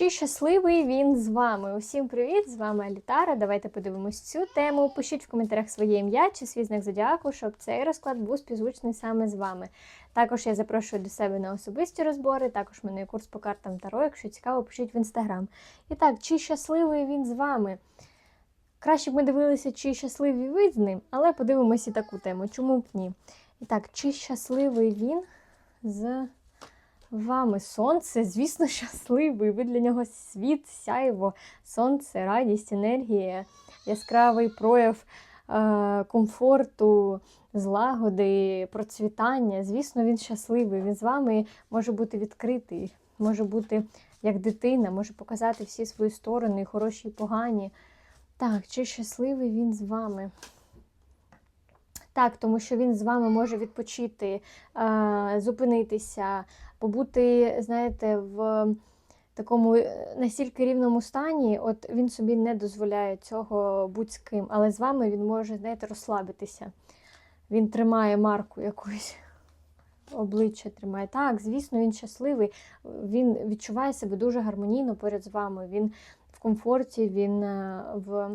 Чи щасливий він з вами? Усім привіт! З вами Алітара. Давайте подивимось цю тему. Пишіть в коментарях своє ім'я чи свій знак зодіаку, щоб цей розклад був співзвучний саме з вами. Також я запрошую до себе на особисті розбори. Також в мене є курс по картам Таро. Якщо цікаво, пишіть в інстаграм. І так, чи щасливий він з вами? Краще б ми дивилися, чи щасливі ви з ним, але подивимося і таку тему. Чому б ні? І так, чи щасливий він з вами? Сонце, звісно, щасливий. Ви для нього світ, сяйво, сонце, радість, енергія, яскравий прояв е- комфорту, злагоди, процвітання. Звісно, він щасливий. Він з вами може бути відкритий, може бути як дитина, може показати всі свої сторони, хороші і погані. Так, чи щасливий він з вами? Так, тому що він з вами може відпочити, е, зупинитися, побути, знаєте, в такому е, настільки рівному стані, от він собі не дозволяє цього будь з ким, але з вами він може, знаєте, розслабитися. Він тримає марку якусь. Обличчя тримає. Так, звісно, він щасливий. Він відчуває себе дуже гармонійно поряд з вами. Він в комфорті, він е, в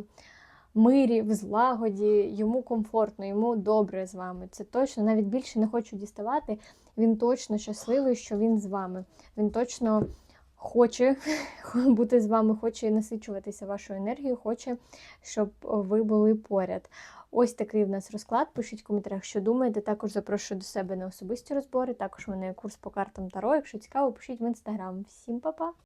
мирі, в злагоді, йому комфортно, йому добре з вами. Це точно, навіть більше не хочу діставати. Він точно щасливий, що він з вами. Він точно хоче бути з вами, хоче насичуватися вашою енергією, хоче, щоб ви були поряд. Ось такий в нас розклад. Пишіть в коментарях, що думаєте. Також запрошую до себе на особисті розбори. Також у мене є курс по картам Таро. Якщо цікаво, пишіть в інстаграм. Всім па-па!